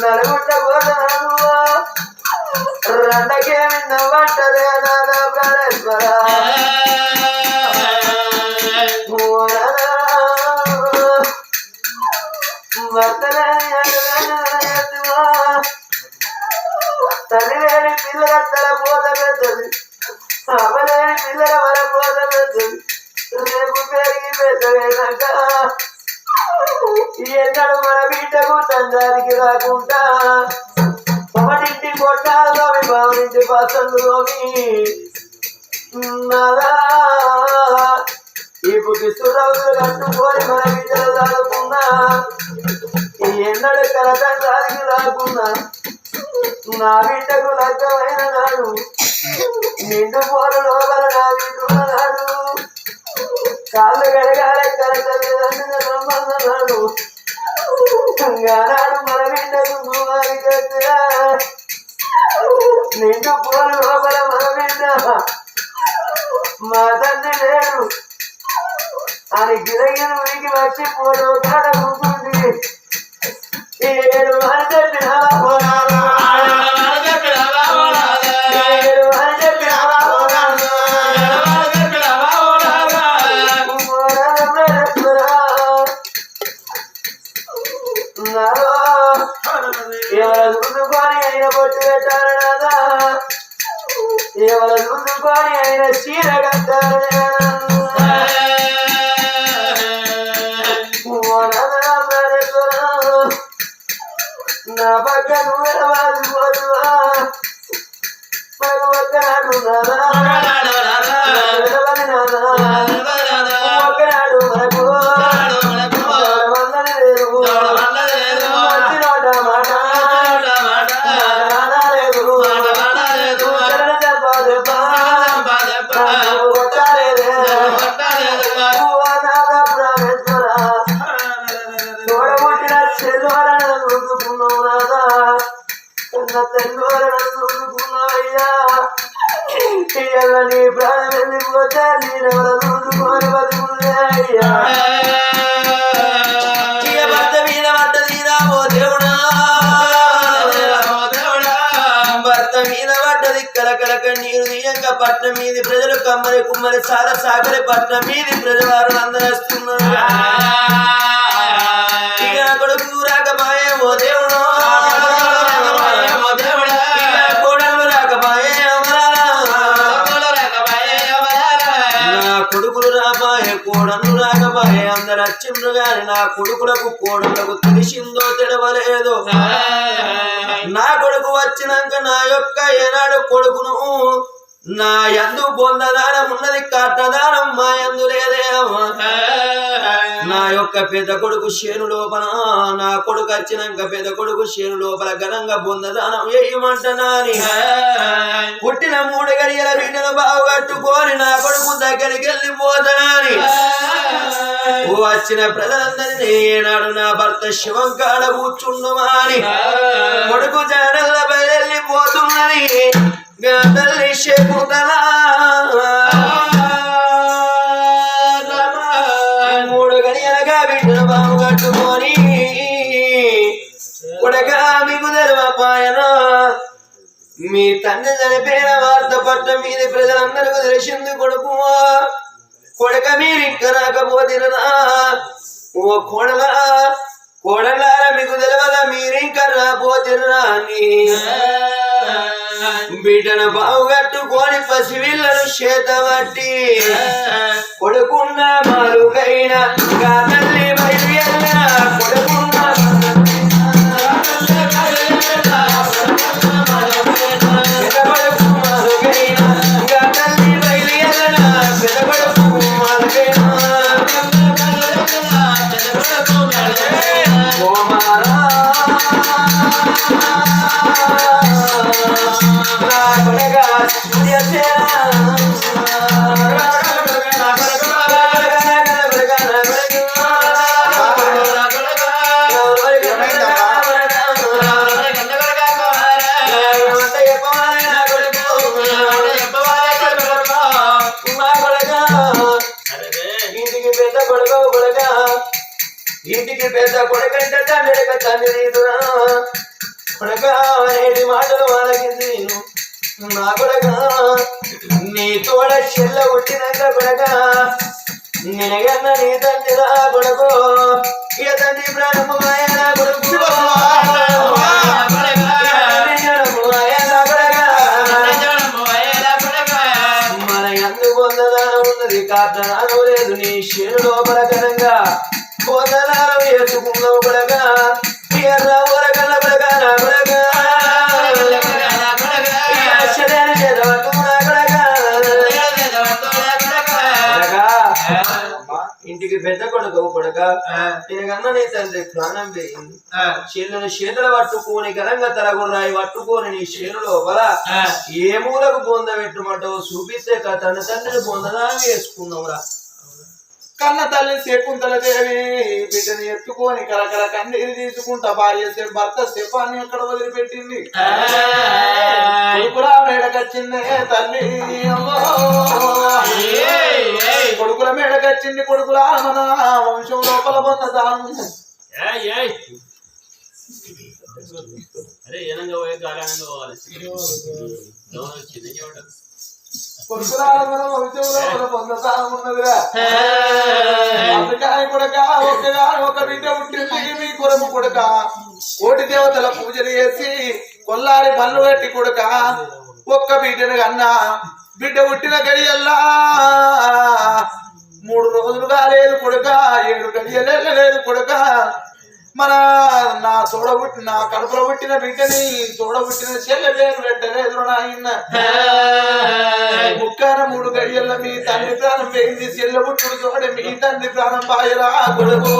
నలుగుట్ట పోదాను రండకే నవ్వంటదే నాద తల్లిలేని పిల్లల తల పోత పెద్దది అవలేని పిల్లల వర పోత పెద్దది రేపు పెరిగి పెద్దగైనాక ఎన్నడు మన బిడ్డకు తండ్రికి రాకుండా ఒకటింటి కొట్టాలలో బావునింటి పసందులోని నాదా ఈ పుట్టిస్తురావులు కట్టుకొని మన బిడ్డలు దాడుకున్నా ఎన్నడు కలతండ్రానికి రాకుండా నా బిడ్డకు లగ్గమైన నాడు నిండు పోరలో నా పక్క నువ్వు పోదువా భగవద్నాడు నీ ప్రాణం వెళ్ళిపోతే అయ్యా. భర్త మీద మీద పట్నం మీది ప్రజలు కమ్మరి కుమ్మరి సార సాగరి పట్నం మీది ప్రజలు అందరూ వస్తున్నారు. రాబాయే కోడలు రాకబాయే అందరు వచ్చిండ్రు గాని నా కొడుకులకు కోడలకు తెలిసిందో తెడవలేదో నా కొడుకు వచ్చినాక నా యొక్క ఏనాడు కొడుకును నా యందు పొందదానం ఉన్నది కట్టదానం మా యందు లేదేమా నా యొక్క పెద్ద కొడుకు శేను లోపల నా కొడుకు వచ్చినాక పెద్ద కొడుకు శేను లోపల ఘనంగా పొందదానం వేయమంటున్నాని పుట్టిన మూడు గడియల బిడ్డను బాగుకట్టుకొని నా కొడుకు దగ్గరికి వెళ్ళిపోతానని వచ్చిన ప్రజలందరినీ ఏనాడు నా భర్త శివం కాడ కూర్చుండమాని కొడుకు జాడలపై వెళ్ళిపోతున్నది గదలి శకుతలా మూడు గడియలుగా బిడ్డను బాగు కట్టుకొని కొడగా మీకు తెలవపాయన మీ తండ్రి చనిపోయిన వార్త పట్ల మీది ప్రజలందరూ తెలిసింది కొడుకు కొడక మీరు ఇంకా రాకపోతేనా ఓ కొడలా కోడలారా మీకు తెలవదా మీరు ఇంకా రాపోతున్నా అని బిడ్డను బావుగట్టుకొని పసివిల్లలు చేతబట్టి కొడుకున్న మరుగైన తల్లి పేద ఇంటికి తండ్రిక కొడుకంటే తండ్రి తండ్రి మాటలు వాళ్ళకింది నేను నా కొడక నీ తోడ చెల్ల పుట్టినాక కొడక నినగన్న నీ తండ్రిరా రా ఇక తండ్రి ప్రాణము కొడుకు. మన ఎందు పొందదానం ఉన్నది కారణాలు లేదు నీ శేను లోపల ఇంటికి పెద్ద కొడుకు కొడక? తినగన్న నీ తండ్రి ప్రాణం పోయింది చేతులను చేతులు పట్టుకొని ఘనంగా తలగుర్రాయి పట్టుకొని నీ చేను లోపల ఏ మూలకు బొంద పెట్టుమంటావు చూపిస్తే తన తండ్రిని బొందదా వేసుకుందాంరా. కన్న తల్లి శకుంతల దేవి బిడ్డని ఎత్తుకొని కరకర కన్నీరు తీసుకుంటా భార్య భర్త శపాన్ని ఎక్కడ వదిలిపెట్టింది. కొడుకులా మేడకచ్చిందే తల్లి అమ్మో. కొడుకుల మేడకచ్చింది కొడుకులా మన వంశం లోపల పొంద దాను. అరే ఏనంగా పోయి గాలానంగా పోవాలి. ఎవరు చిన్న చూడ కొడుకులా మన వంశం లోపల పొంద దానం ఉన్నదిరా అందుకని కొడక ఒక్కగా ఒక బిడ్డ పుట్టింది మీ కొరకు కొడక కోటి దేవతల పూజలు చేసి కొల్లారి పనులు కట్టి కొడక ఒక్క బిడ్డను కన్నా బిడ్డ పుట్టిన గడియల్లా. మూడు రోజులు కాలేదు కొడక ఏడు గడియలే లేదు కొడక. మన నా తోడ పుట్టి నా కడుపులో పుట్టిన బిడ్డని తోడ పుట్టిన చెల్లె పేరు పెట్టలేదు నాయన ముక్కాన మూడు గడియల్ల మీ తండ్రి ప్రాణం పోయింది చెల్లె పుట్టుడు తోడ మీ తండ్రి ప్రాణం పాయరా కొడుకు.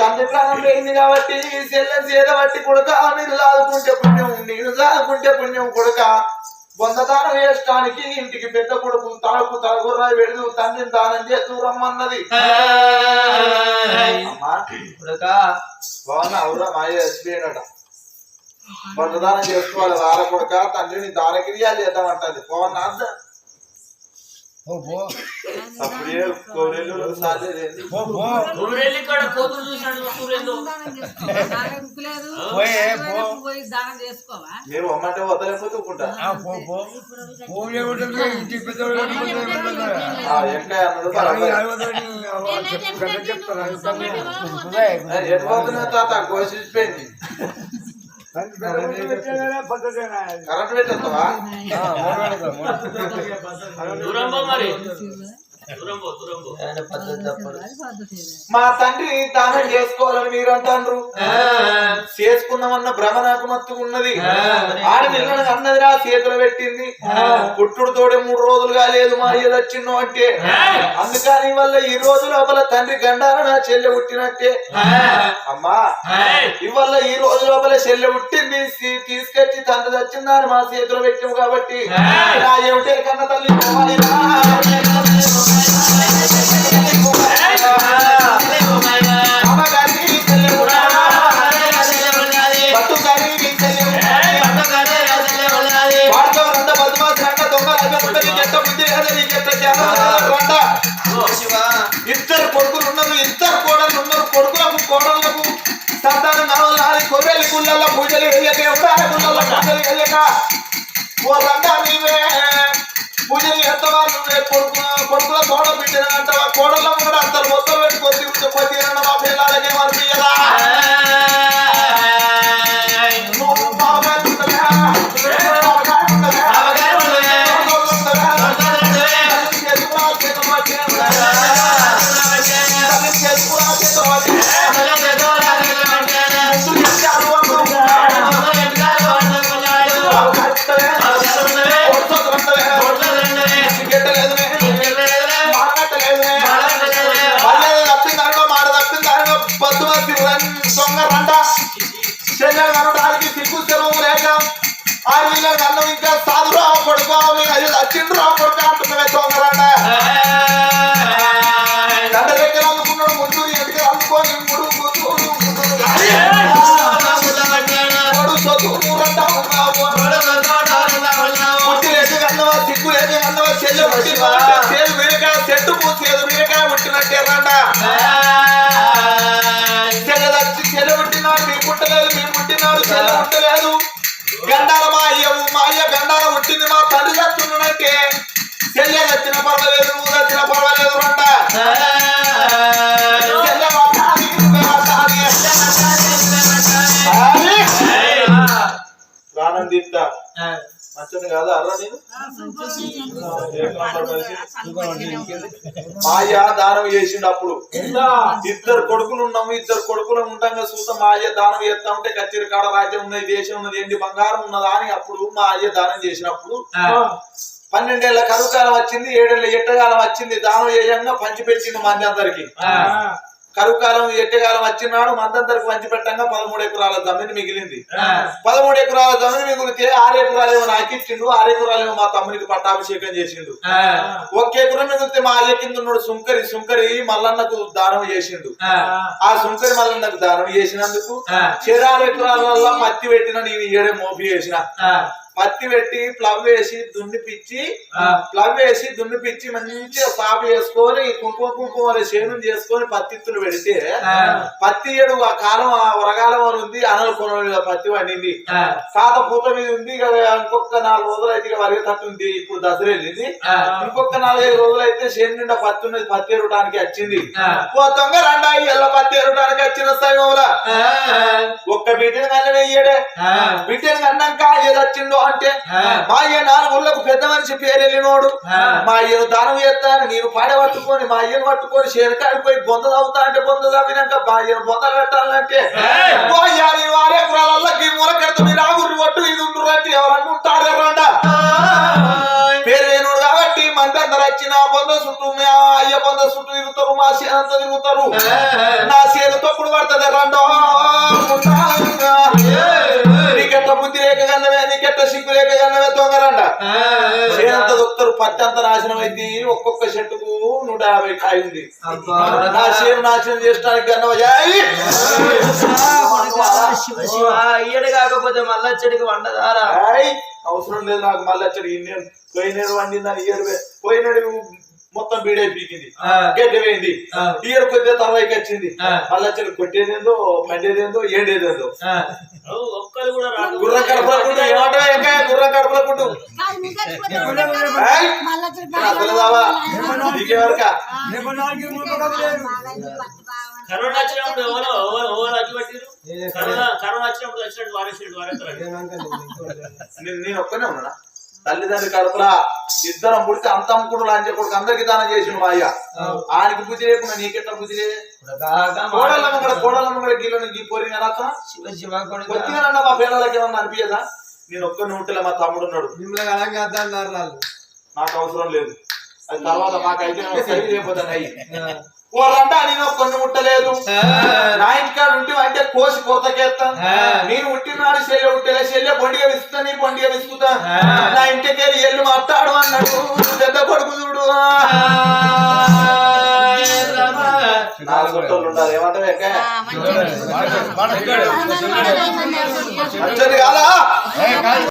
తండ్రి ప్రాణం పోయింది కాబట్టి చెల్లె చేత బట్టి కొడుక మీరు దాదుకుంటే పుణ్యం నేను దాదుకుంటే పుణ్యం కొడుక. బొందదానం వేయడానికి ఇంటికి పెద్ద కొడుకు తలకు తలగుర్రా వెళ్ళు తండ్రిని దానం చేస్తూ రమ్మన్నది. అవురా మాయ చచ్చిపోయినట బొందదానం చేసుకోవాలి వార కొడుక తండ్రిని దానక్రియాలు చేద్దామంటది. అంత. పోయి దానం చేసుకోవా? మీరు అమ్మంటే వదలేకపోతే ఎటు పోతున్నావు తాత? కోసిపోయింది కరెంట్ పెట్టేస్తావా దూరం మరి. మా తండ్రిని దానం చేసుకోవాలని మీరు అంటారు చేసుకున్నామన్న భ్రమ నాకు మత్తు ఉన్నది ఆడి పిల్లని అన్నదిరా చేతులు పెట్టింది. పుట్టుడు తోడే మూడు రోజులుగా లేదు మా అయ్య వచ్చిండు అంటే. అందుకని వల్ల ఈ రోజు లోపల తండ్రి గండార నా చెల్లె పుట్టినట్టే. అమ్మా ఇవల్ల ఈ రోజు లోపల చెల్లె పుట్టింది. తీసుకొచ్చి తండ్రి వచ్చిందని మా చేతులు పెట్టాము కాబట్టి. నా ఏమిటే కన్న తల్లి? కావాలి నాది కొర్రెలి గుళ్ళల్లో పూజలు వేయక ఎవరాల గుళ్ళల్లో పూజలు వేయక ఓ రంగా నీవే పూజలు చేస్తావా నువ్వే కొడుకు సాధురా కొడుకో మీకు అది వచ్చిండ్రా కొడుకు అంటున్నవే దొంగ రండ దండ దగ్గర అందుకున్నాడు ముందు ఎదుగు అందుకొని ముడు ముడు కొడు కన్నవా సిగ్గు లేదు కన్నవా చెల్లె చెట్టు పూ సేదు బీరకాయ పుట్టినట్టే పుట్టింది మా తండ్రి చచ్చుండంటే చెల్లె వచ్చిన పర్వాలేదు నువ్వు వచ్చిన పర్వాలేదు రంట చెల్లె వస్తాది, నువ్వే వస్తాది. ఆది. ప్రాణం తీస్తా మంచిది కాదా అర్రా నేను మాయ దానం చేసిండు అప్పుడు. ఇద్దరు కొడుకులు ఉన్నాము ఇద్దరు కొడుకులు ఉంటాం చూస్తే మా అయ్య దానం చేస్తా ఉంటే కచ్చేరి కాడ రాజ్యం ఉన్నది దేశం ఉన్నది ఏంటి బంగారం ఉన్నదా అని అప్పుడు మా అయ్య దానం చేసినప్పుడు పన్నెండేళ్ళ కరువు కాలం వచ్చింది ఏడేళ్ళ ఎట్టకాలం వచ్చింది దానం చేయంగా పంచిపెట్టింది మంది అందరికి. కరువు కాలం ఎట్టకాలం వచ్చినాడు మందందరికి పంచి పెట్టంగా పదమూడు ఎకరాల జమీన్ మిగిలింది. పదమూడు ఎకరాల జమీన్ మిగిలితే ఆరు ఎకరాలేమో నాకు ఇచ్చిండు ఆరు ఎకరాలేమో మా తమ్మునికి పట్టాభిషేకం చేసిండు. ఒక్క ఎకరం మిగిలితే మా అయ్య కింద ఉన్నాడు సుంకరి సుంకరి మల్లన్నకు దానం చేసిండు. ఆ. సుంకరి మల్లన్నకు దానం చేసినందుకు చెరారు ఎకరాల పత్తి పెట్టిన నేను ఏడే మోపి చేసిన. పత్తి పెట్టి ప్లవ్ వేసి దున్నిపిచ్చి ప్లవ్ వేసి దున్నిపిచ్చి మంచిగా సాపు చేసుకొని కుంకుమ కుంకుమ చేను చేసుకొని పత్తిత్తులు పెడితే పత్తి ఏడు ఆ కాలం ఆ వరగాలం అని ఉంది అనలు కొన పత్తి పండింది. కాత పూత మీద ఉంది ఇక ఇంకొక నాలుగు రోజులు అయితే ఇక వరిగే తట్టు ఉంది ఇప్పుడు దసరా వెళ్ళింది ఇంకొక నాలుగైదు రోజులు అయితే చేను నిండా పత్తి ఉన్నది పత్తి ఎరగడానికి వచ్చింది. మొత్తంగా రెండాయి ఎల్ల పత్తి ఎరగడానికి వచ్చిన సమయంలో ఒక్క బిడ్డను కన్నా ఇయ్యడే. బిడ్డను కన్నాక ఏది వచ్చిందో అంటే మా అయ్య నాలుగు ఊళ్ళకు పెద్ద మనిషి పేరు వెళ్ళినోడు మా అయ్యను దానం చేస్తాను నేను పాడ పట్టుకొని మా అయ్యను పట్టుకొని శేరకాడికి పోయి బొంద తవ్వుతా అంటే బొంద తవ్వినాక మా అయ్యను బొంద పెట్టాలంటే వారే కులాలకి మూల కడత మీరు ఆగురు పట్టు ఇది అంటే ఎవరన్నా ఉంటారు ఎవరన్నా? పేరు లేనుడు కాబట్టి వచ్చిన బొంద చుట్టూ మా అయ్య బొంద చుట్టూ తిరుగుతారు మా సేనంతా తిరుగుతారు. నా సేను తప్పుడు పడుతుంది రండో. చేనంత దొక్కుతారు పత్తి అంత నాశనం అయింది? ఒక్కొక్క చెట్టుకు నూట యాభై కాయ ఉంది. నా చేను నాశనం చేయడానికి ఈయడు కాకపోతే మళ్ళా చెడికి వండదారా? అవసరం లేదు నాకు మళ్ళీ వచ్చాడు ఇన్ని పోయినాడు వండిందని ఇయర్ పోయినాడు మొత్తం బీడే పీకింది గడ్డి పోయింది ఇయర్ కొద్దిగా తర్వాయికి వచ్చింది. మళ్ళీ వచ్చాడు కొట్టేదేందో పండేదేందో ఏడేదేందో. ఒక్కరు కూడా రాదు గుర్రం కడపల గుడ్డు ఏమంటావా ఇంకా గుర్రం కడపల గుడ్డు ఏయ్, అసలు దావా నీకెవరకా కరోనా వచ్చినప్పుడు ఎవరో ఎవరో ఎవరు అగ్గి పట్టిరు కరోనా కరోనా వచ్చినప్పుడు వచ్చినట్టు వారేసినట్టు వారేస్తారు నేను నేను ఒక్కనే ఉన్నా తల్లిదండ్రి కడపలా ఇద్దరం పుడితే అంత అమ్ముకుడు లాంటి కొడుకు అందరికి దానం చేసిండు మా అయ్య. ఆయనకి బుద్ధి లేకుండా నీకెట్లా బుద్ధి కోడళ్ళమ్మ కూడా కోడళ్ళమ్మ కూడా గీ పోరి కొద్దిగా మా పిల్లలకి ఏమన్నా అనిపించదా నేను ఒక్కరిని ఉంటే మా తమ్ముడు ఉన్నాడు. మిమ్మల్ని వాళ్ళు నాకు అవసరం లేదు. అది తర్వాత మాకైతే సరి లేకపోతే అయ్యి. వాళ్ళంటే నేను కొన్ని ముట్టలేదు. నా ఇంటికాడ ఉంటే అంటే కోసి కొరతకేస్తా నేను ఉట్టినాడు చెల్లె ఉట్టలే చెల్లె బొండిగా విసుకుతా నీ బొండిగా విసుకుతా నా ఇంటికి వెళ్ళి ఎల్లు మాట్లాడు అన్నాడు. పెద్ద కొడుకు చూడు. నా సొట్టోళ్ళు ఉండాలి. ఏమంటావు ఎక్క మంచిది కాదా.